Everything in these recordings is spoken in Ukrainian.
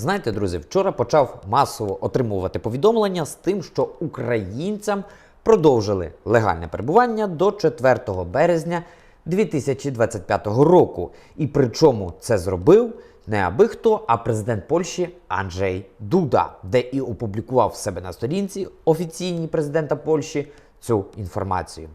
Знаєте, друзі, вчора почав масово отримувати повідомлення з тим, що українцям продовжили легальне перебування до 4 березня 2025 року. І причому це зробив не аби хто, а президент Польщі Анджей Дуда, де і опублікував в себе на сторінці офіційній президента Польщі цю інформацію.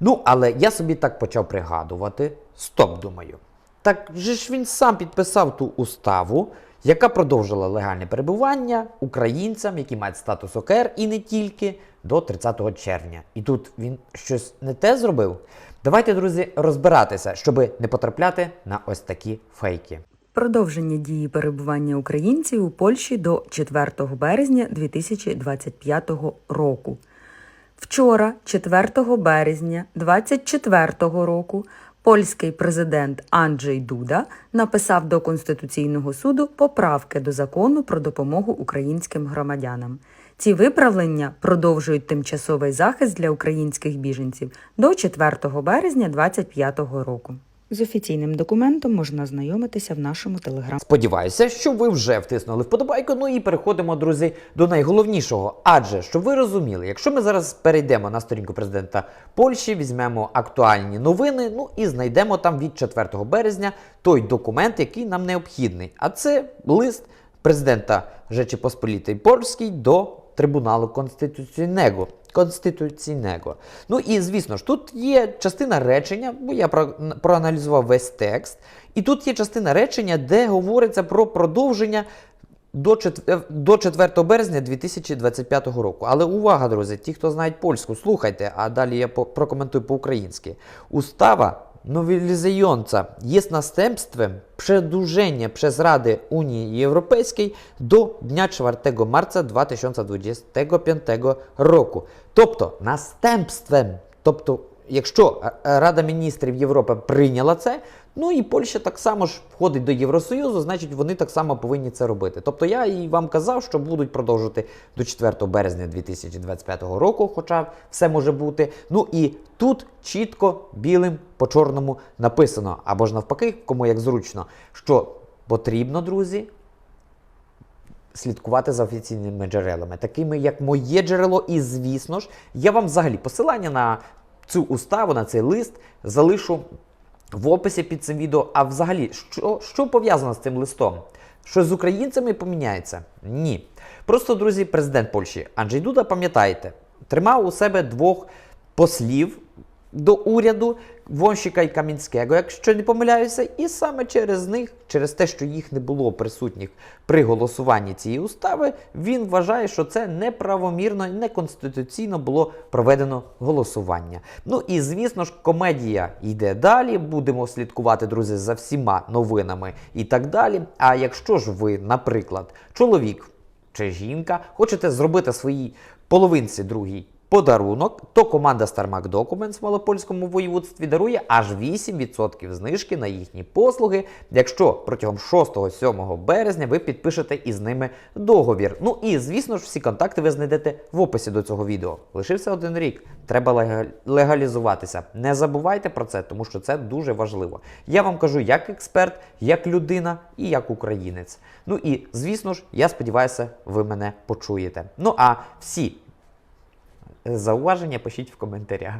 Ну, але я собі так почав пригадувати. Стоп, думаю. Так же ж він сам підписав ту уставу, яка продовжила легальне перебування українцям, які мають статус ОКР, і не тільки до 30 червня. І тут він щось не те зробив. Давайте, друзі, розбиратися, щоб не потрапляти на ось такі фейки. Продовження дії перебування українців у Польщі до 4 березня 2025 року. Вчора, 4 березня 2024 року, польський президент Анджей Дуда написав до Конституційного суду поправки до закону про допомогу українським громадянам. Ці виправлення продовжують тимчасовий захист для українських біженців до 4 березня 2025 року. З офіційним документом можна ознайомитися в нашому телеграм. Сподіваюся, що ви вже втиснули вподобайку. Ну і переходимо, друзі, до найголовнішого. Адже щоб ви розуміли, якщо ми зараз перейдемо на сторінку президента Польщі, візьмемо актуальні новини, ну і знайдемо там від 4 березня той документ, який нам необхідний. А це лист президента Rzeczy Посполітої Польській до Трибуналу Конституційного. Конституційного. Ну і звісно ж, тут є частина речення, бо я про, проаналізував весь текст, і тут є частина речення, де говориться про продовження до 4, до 4 березня 2025 року. Але увага, друзі, ті, хто знають польську, слухайте, а далі я прокоментую по-українськи. Устава nowelizująca jest następstwem przedłużenia przez Radę Unii Europejskiej do dnia 4 marca 2025 року. Тобто настępstwem, тобто, якщо е, Рада міністрів Європи прийняла це, ну і Польща так само ж входить до Євросоюзу, значить вони так само повинні це робити. Тобто я і вам казав, що будуть продовжувати до 4 березня 2025 року, хоча все може бути. Ну і тут чітко білим по чорному написано, або ж навпаки, кому як зручно, що потрібно, друзі, слідкувати за офіційними джерелами, такими як моє джерело, і звісно ж, я вам взагалі посилання на цю уставу, на цей лист залишу в описі під цим відео. А взагалі, що, що пов'язано з цим листом? Що з українцями поміняється? Ні. Просто, друзі, президент Польщі Анджей Дуда, пам'ятаєте, тримав у себе двох послів до уряду Вонщика і Камінського, якщо не помиляюся, і саме через них, через те, що їх не було присутніх при голосуванні цієї устави, він вважає, що це неправомірно і неконституційно було проведено голосування. Ну і звісно ж, комедія йде далі. Будемо слідкувати, друзі, за всіма новинами і так далі. А якщо ж ви, наприклад, чоловік чи жінка, хочете зробити своїй половинці другій подарунок, то команда StarMac Documents в Малопольському воєводстві дарує аж 8% знижки на їхні послуги, якщо протягом 6-7 березня ви підпишете із ними договір. Ну і звісно ж, всі контакти ви знайдете в описі до цього відео. Лишився один рік. Треба легалізуватися. Не забувайте про це, тому що це дуже важливо. Я вам кажу як експерт, як людина і як українець. Ну і звісно ж, я сподіваюся, ви мене почуєте. Ну а всі зауваження пишіть в коментарях.